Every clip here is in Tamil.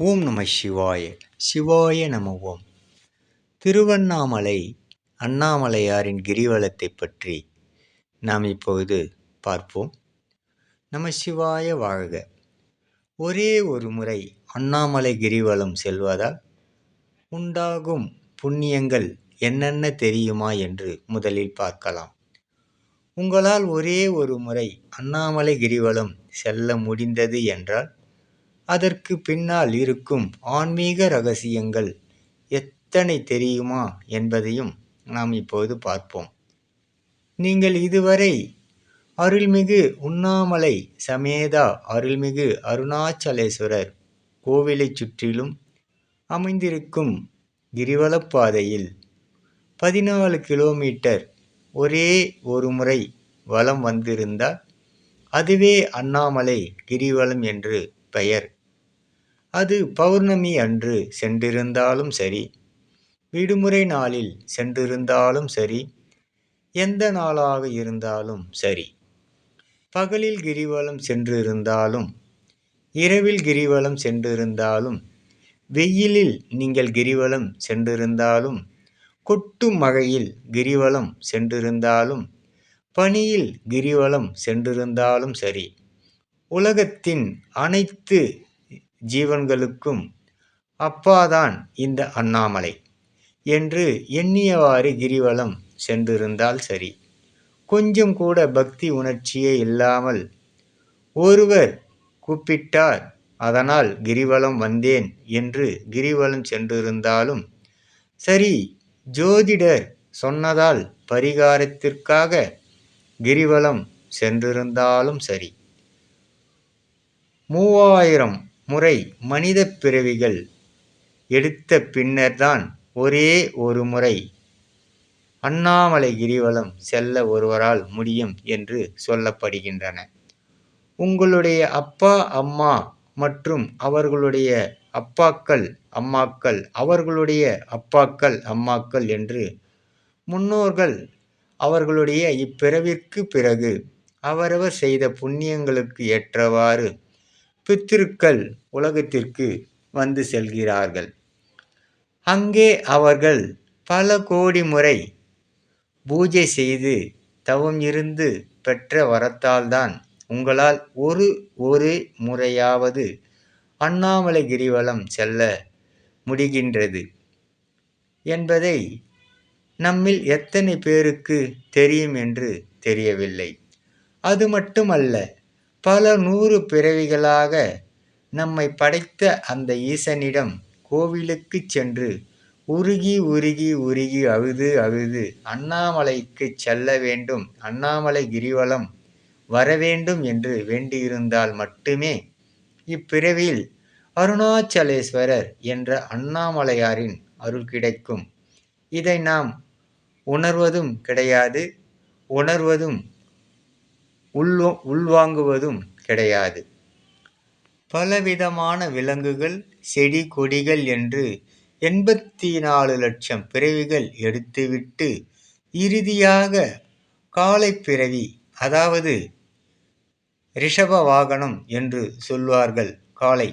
ஓம் நம சிவாய சிவாய நம ஓம். திருவண்ணாமலை அண்ணாமலையாரின் கிரிவலத்தை பற்றி நாம் இப்பொழுது பார்ப்போம். நம சிவாய வாழ்க. ஒரே ஒரு முறை அண்ணாமலை கிரிவலம் செல்வதால் உண்டாகும் புண்ணியங்கள் என்னென்ன தெரியுமா என்று முதலில் பார்க்கலாம். உங்களால் ஒரே ஒரு முறை அண்ணாமலை கிரிவலம் செல்ல முடிந்தது என்றால் அதற்கு பின்னால் இருக்கும் ஆன்மீக ரகசியங்கள் எத்தனை தெரியுமா என்பதையும் நாம் இப்போது பார்ப்போம். நீங்கள் இதுவரை அருள்மிகு உண்ணாமலை சமேதா அருள்மிகு அருணாச்சலேஸ்வரர் கோவிலைச் சுற்றிலும் அமைந்திருக்கும் கிரிவலப்பாதையில் பதினாலு கிலோமீட்டர் ஒரே ஒரு முறை வலம் வந்திருந்தால் அதுவே அண்ணாமலை கிரிவலம் என்று பெயர். அது பௌர்ணமி அன்று சென்றிருந்தாலும் சரி. விடுமுறை நாளில் சென்றிருந்தாலும் சரி. எந்த நாளாக இருந்தாலும் சரி. பகலில் கிரிவலம் சென்றிருந்தாலும் இரவில் கிரிவலம் சென்றிருந்தாலும் வெயிலில் நீங்கள் கிரிவலம் சென்றிருந்தாலும் கொட்டும் மழையில் கிரிவலம் சென்றிருந்தாலும் பனியில் கிரிவலம் சென்றிருந்தாலும் சரி. உலகத்தின் அனைத்து ஜீவன்களுக்கும் அப்பாதான் இந்த அண்ணாமலை என்று எண்ணியவாறு கிரிவலம் சென்றிருந்தால் சரி. கொஞ்சம் கூட பக்தி உணர்ச்சியே இல்லாமல் ஒருவர் கூப்பிட்டார் அதனால் கிரிவலம் வந்தேன் என்று கிரிவலம் சென்றிருந்தாலும் சரி ஜோதிடர் சொன்னதால் பரிகாரத்திற்காக கிரிவலம் சென்றிருந்தாலும் சரி. மூவாயிரம் முறை மனித பிறவிகள் எடுத்த பின்னர்தான் ஒரே ஒரு முறை. அண்ணாமலை கிரிவலம் செல்ல ஒருவரால் முடியும் என்று சொல்லப்படுகின்றன. உங்களுடைய அப்பா அம்மா மற்றும் அவர்களுடைய அப்பாக்கள் அம்மாக்கள் அவர்களுடைய அப்பாக்கள் அம்மாக்கள் என்று முன்னோர்கள் அவர்களுடைய இப்பிறவிற்கு பிறகு அவரவர் செய்த புண்ணியங்களுக்கு ஏற்றவாறு பித்திருக்கள் உலகத்திற்கு வந்து செல்கிறார்கள். அங்கே அவர்கள் பல கோடி முறை பூஜை செய்து தவம் இருந்து பெற்ற வரத்தால்தான் உங்களால் ஒரு ஒரு முறையாவது அண்ணாமலை கிரிவலம் செல்ல முடிகின்றது என்பதை நம்மில் எத்தனை பேருக்கு தெரியும் என்று தெரியவில்லை. அது மட்டுமல்ல பல நூறு பிறவிகளாக நம்மை படைத்த அந்த ஈசனிடம் கோவிலுக்கு சென்று உருகி உருகி உருகி அழுது அழுது அண்ணாமலைக்கு செல்ல வேண்டும் அண்ணாமலை கிரிவலம் வர வேண்டும் என்று வேண்டியிருந்தால் மட்டுமே இப்பிறவியில் அருணாச்சலேஸ்வரர் என்ற அண்ணாமலையாரின் அருள் கிடைக்கும். இதை நாம் உணர்வதும் கிடையாது உணர்வதும் உள்வ உள்வாங்குவதும் கிடையாது. பலவிதமான விலங்குகள் செடி கொடிகள் என்று எண்பத்தி நாலு லட்சம் பிறவிகள் எடுத்துவிட்டு இறுதியாக காலை பிறவி அதாவது ரிஷப வாகனம் என்று சொல்வார்கள் காலை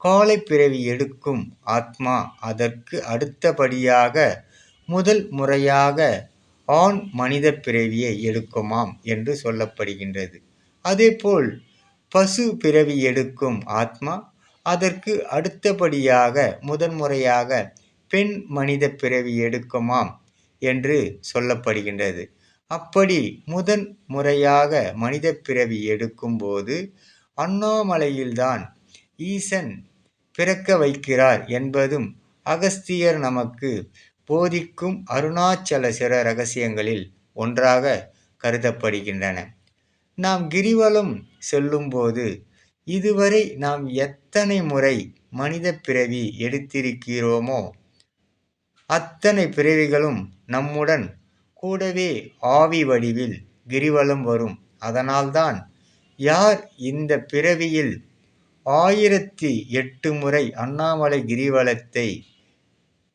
காலை பிறவி எடுக்கும் ஆத்மா அதற்கு அடுத்தபடியாக முதல் முறையாக ஆண் மனித பிறவியை எடுக்குமாம் என்று சொல்லப்படுகின்றது. அதேபோல் பசு பிறவி எடுக்கும் ஆத்மா அதற்கு அடுத்தபடியாக முதன்முறையாக பெண் மனித பிறவி எடுக்குமாம் என்று சொல்லப்படுகின்றது. அப்படி முதன் முறையாக மனித பிறவி எடுக்கும்போது அண்ணாமலையில்தான் ஈசன் பிறக்க வைக்கிறார் என்பதும் அகஸ்தியர் நமக்கு போதிக்கும் அருணாச்சல சிற ரகசியங்களில் ஒன்றாக கருதப்படுகின்றன. நாம் கிரிவலம் செல்லும்போது இதுவரை நாம் எத்தனை முறை மனித பிறவி எடுத்திருக்கிறோமோ அத்தனை பிறவிகளும் நம்முடன் கூடவே ஆவி வடிவில் கிரிவலம் வரும். அதனால்தான் யார் இந்த பிறவியில் ஆயிரத்தி எட்டு முறை அண்ணாமலை கிரிவலத்தை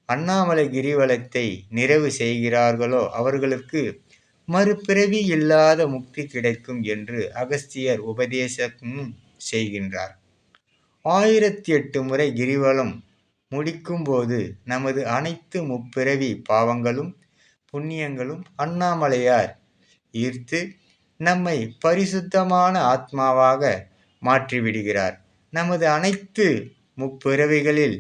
அண்ணாமலை கிரிவலத்தை நிறைவு செய்கிறார்களோ அவர்களுக்கு மறுபிறவி இல்லாத முக்தி கிடைக்கும் என்று அகஸ்தியர் உபதேசமும் செய்கின்றார். ஆயிரத்தி எட்டு முறை கிரிவலம் முடிக்கும்போது நமது அனைத்து முப்பிறவி பாவங்களும் புண்ணியங்களும் அண்ணாமலையார் ஈர்த்து நம்மை பரிசுத்தமான ஆத்மாவாக மாற்றிவிடுகிறார். நமது அனைத்து முப்பிறவிகளில்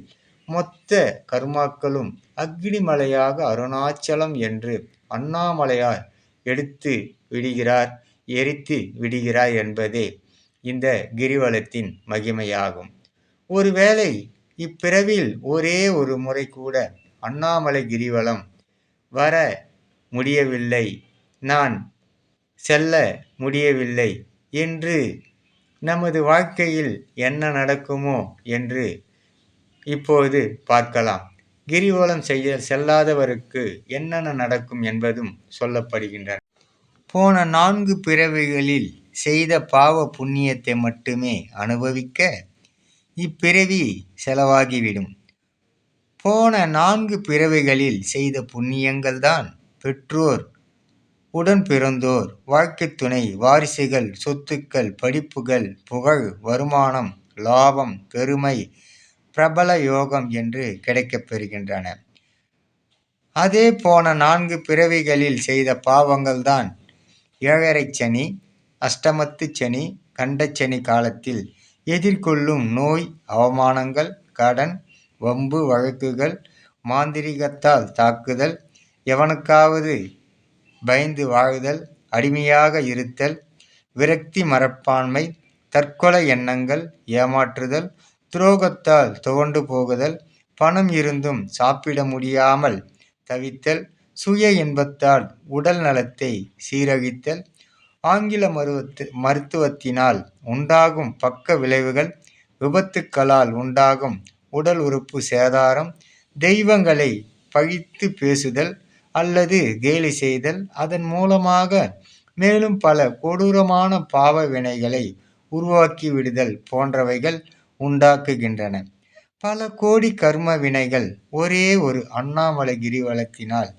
மொத்த கர்மாக்களும் அக்னிமலையாக அருணாச்சலம் என்று அண்ணாமலையார் எடுத்து விடுகிறார் எரித்து விடுகிறார் என்பதே இந்த கிரிவலத்தின் மகிமையாகும். ஒருவேளை இப்பிறவில் ஒரே ஒரு முறை கூட அண்ணாமலை கிரிவலம் வர முடியவில்லை நான் செல்ல முடியவில்லை என்று நமது வாழ்க்கையில் என்ன நடக்குமோ என்று இப்போது பார்க்கலாம். கிரிவலம் செய்ய செல்லாதவருக்கு என்னென்ன நடக்கும் என்பதும் சொல்லப்படுகின்றன. போன நான்கு பிறவிகளில் செய்த பாவ புண்ணியத்தை மட்டுமே அனுபவிக்க இப்பிறவி செலவாகிவிடும். போன நான்கு பிறவிகளில் செய்த புண்ணியங்கள்தான் பெற்றோர் உடன் பிறந்தோர் வாழ்க்கை துணை வாரிசுகள் சொத்துக்கள் படிப்புகள் புகழ் வருமானம் லாபம் பெருமை பிரபல யோகம் என்று கிடைக்கப் பெறுகின்றன. அதே போன நான்கு பிறவிகளில் செய்த பாவங்கள்தான் ஏழரை சனி அஷ்டமத்து சனி கண்டச்சனி காலத்தில் எதிர்கொள்ளும் நோய் அவமானங்கள் கடன் வம்பு வழக்குகள் மாந்திரிகத்தால் தாக்குதல் எவனுக்காவது பயந்து வாழுதல் அடிமையாக இருத்தல் விரக்தி மரப்பான்மை தற்கொலை எண்ணங்கள் ஏமாற்றுதல் துரோகத்தால் துவண்டு போகுதல் பணம் இருந்தும் சாப்பிட முடியாமல் தவித்தல் சுய இன்பத்தால் உடல் நலத்தை சீரழித்தல் ஆங்கில மருவத்து மருத்துவத்தினால் உண்டாகும் பக்க விளைவுகள் விபத்துக்களால் உண்டாகும் உடல் உறுப்பு சேதாரம் தெய்வங்களை பழித்து பேசுதல் அல்லது கேலி செய்தல் அதன் மூலமாக மேலும் பல கொடூரமான பாவ வினைகளை உருவாக்கி விடுதல் போன்றவைகள் உண்டாக்குகின்றன. பல கோடி கர்ம வினைகள் ஒரே ஒரு அண்ணாமலை கிரிவலத்தினால்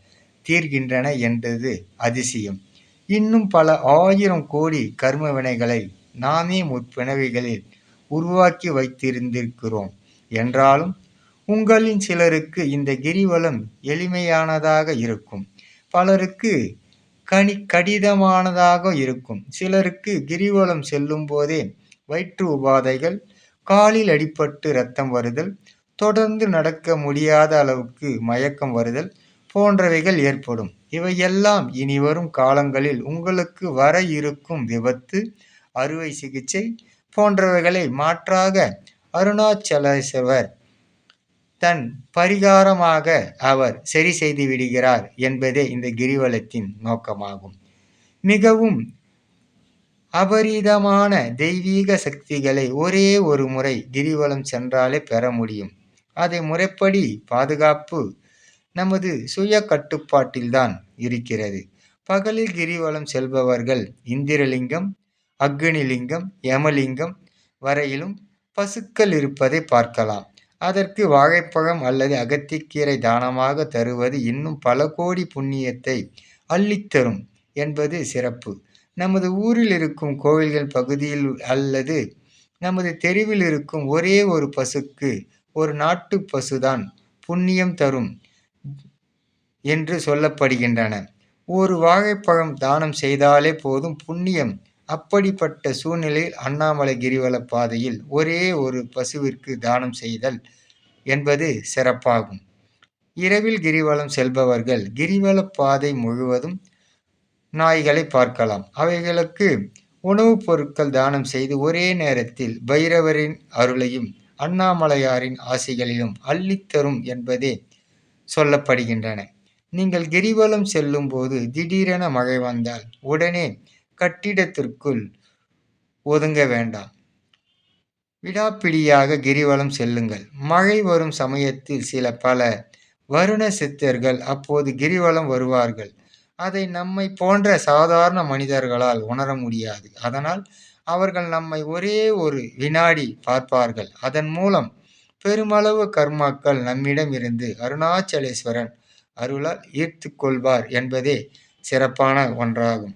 தீர்கின்றன என்றது அதிசயம். இன்னும் பல ஆயிரம் கோடி கர்ம வினைகளை நாமே முற்பிணவிகளில் உருவாக்கி வைத்திருந்திருக்கிறோம். என்றாலும் உங்களின் சிலருக்கு இந்த கிரிவலம் எளிமையானதாக இருக்கும். பலருக்கு கனி கடிதமானதாக இருக்கும். சிலருக்கு கிரிவலம் செல்லும் போதே வயிற்று உபாதைகள் காலில் அடிபட்டு ரத்தம் வருதல் தொடர்ந்து நடக்க முடியாத அளவுக்கு மயக்கம் வருதல் போன்றவைகள் ஏற்படும். இவையெல்லாம் இனி வரும் காலங்களில் உங்களுக்கு வர இருக்கும் விபத்து அறுவை சிகிச்சை போன்றவைகளை மாற்றாக அருணாச்சலேஸ்வர் தன் பரிகாரமாக அவர் சரி செய்து விடுகிறார் என்பதே இந்த கிரிவலத்தின் நோக்கமாகும். மிகவும் அபரீதமான தெய்வீக சக்திகளை ஒரே ஒரு முறை கிரிவலம் சென்றாலே பெற முடியும். அதை முறைப்படி பாதுகாப்பு நமது சுய கட்டுப்பாட்டில்தான் இருக்கிறது. பகலில் கிரிவலம் செல்பவர்கள் இந்திரலிங்கம் அக்னிலிங்கம் யமலிங்கம் வரையிலும் பசுக்கள் இருப்பதை பார்க்கலாம். அதற்கு வாழைப்பழம் அல்லது அகத்திக்கீரை தானமாக தருவது இன்னும் பல கோடி புண்ணியத்தை அள்ளித்தரும் என்பது சிறப்பு. நமது ஊரில் இருக்கும் கோவில்கள் பகுதியில் அல்லது நமது தெருவில் இருக்கும் ஒரே ஒரு பசுக்கு ஒரு நாட்டு பசுதான் புண்ணியம் தரும் என்று சொல்லப்படுகின்றன. ஒரு வாழைப்பழம் தானம் செய்தாலே போதும் புண்ணியம். அப்படிப்பட்ட சூழ்நிலையில் அண்ணாமலை கிரிவல பாதையில் ஒரே ஒரு பசுவிற்கு தானம் செய்தல் என்பது சிறப்பாகும். இரவில் கிரிவலம் செல்பவர்கள் கிரிவல பாதை முழுவதும் நாய்களை பார்க்கலாம். அவைகளுக்கு உணவுப் பொருட்கள் தானம் செய்து ஒரே நேரத்தில் பைரவரின் அருளையும் அண்ணாமலையாரின் ஆசைகளிலும் அள்ளித்தரும் என்பதே சொல்லப்படுகின்றன. நீங்கள் கிரிவலம் செல்லும் போது திடீரென மழை வந்தால் உடனே கட்டிடத்திற்குள் ஒதுங்க வேண்டாம். விடாப்பிடியாக கிரிவலம் செல்லுங்கள். மழை வரும் சமயத்தில் சில பல வருண சித்தர்கள் அப்போது கிரிவலம் வருவார்கள். அதை நம்மை போன்ற சாதாரண மனிதர்களால் உணர முடியாது. அதனால் அவர்கள் நம்மை ஒரே ஒரு வினாடி பார்ப்பார்கள். அதன் மூலம் பெருமளவு கர்மாக்கள் நம்மிடம் இருந்து அருணாச்சலேஸ்வரன் அருளால் ஈர்த்து கொள்வார் என்பதே சிறப்பான ஒன்றாகும்.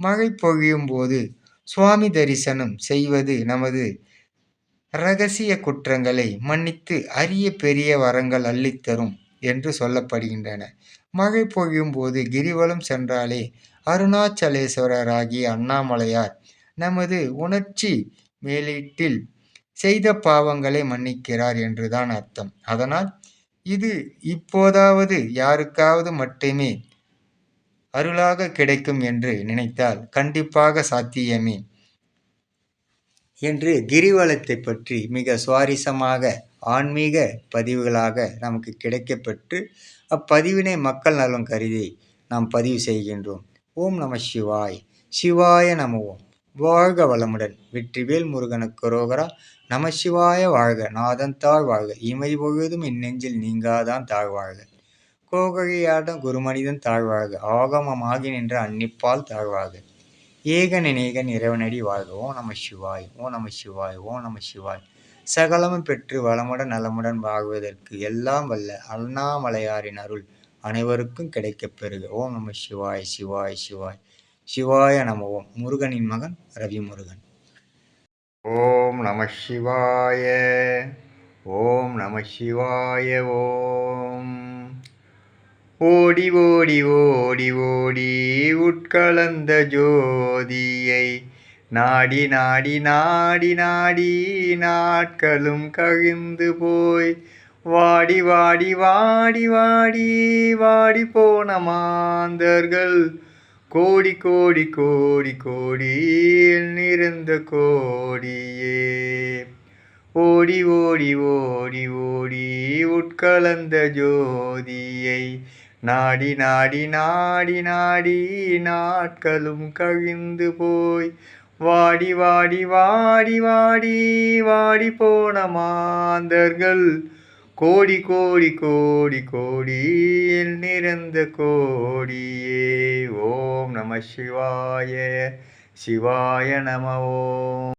மழை பொழியும் போது சுவாமி தரிசனம் செய்வது நமது ரகசிய குற்றங்களை மன்னித்து அரிய பெரிய வரங்கள் அள்ளித்தரும். என்று சொல்லப்படுகின்றன. மழை பொழியும் போது கிரிவலம் சென்றாலே அருணாச்சலேஸ்வரராகிய அண்ணாமலையார் நமது உணர்ச்சி மேலீட்டில் செய்த பாவங்களை மன்னிக்கிறார் என்றுதான் அர்த்தம். அதனால் இது இப்போதாவது யாருக்காவது மட்டுமே அருளாக கிடைக்கும் என்று நினைத்தால் கண்டிப்பாக சாத்தியமே. என்று கிரிவலத்தை பற்றி மிக சுவாரஸ்யமாக ஆன்மீக பதிவுகளாக நமக்கு கிடைக்கப்பெற்று அப்பதிவினை மக்கள் நலம் கருதி நாம் பதிவு செய்கின்றோம். ஓம் நம சிவாய். சிவாய நம ஓம் வாழ்க வளமுடன். வெற்றிவேல் முருகனுக்கு ரோகரா. நம சிவாய வாழ்க. நாதன் தாழ் வாழ்க. இமை பொழுதும் இந்நெஞ்சில் நீங்காதான் தாழ் வாழ்க. கோகழியாடம் குருமனிதன் தாழ்வாழ்க ஆகமமாகி நின்ற அன்னிப்பால் தாழ்வாக ஏகன் இநேகன் இறைவனடி வாழ்க. ஓ நம சிவாய். ஓ நம சிவாய். ஓ நம சிவாய். சகலமும் பெற்று வளமுடன் நலமுடன் வாழ்வதற்கு எல்லாம் வல்ல அண்ணாமலையாரின் அருள் அனைவருக்கும் கிடைக்கப் பெறுக. ஓம் நம சிவாய் சிவாய் சிவாய். சிவாய நம ஓம். முருகனின் மகன் ரவி முருகன் ஓம் நம சிவாய ஓம் நம சிவாய ஓம். ஓடி ஓடி ஓடி ஓடி உட்கலந்த ஜோதியை நாடி நாடி நாடி நாடி நாட்களும் கழிந்து போய். வாடி வாடி வாடி வாடி வாடி போன மாந்தர்கள். கோடி கோடி கோடி கோடி நிறைந்த கோடியே. ஓடி ஓடி ஓடி ஓடி உட்கலந்த ஜோதியை. நாடி நாடி நாடி நாடி நாட்களும் கழிந்து போய். வாடி வாடி வாடி வாடி வாடி போன மாந்தர்கள். கோடி கோடி கோடி கோடியில் நிறந்த கோடியே. ஓம் நம சிவாய சிவாய நம ஓம்.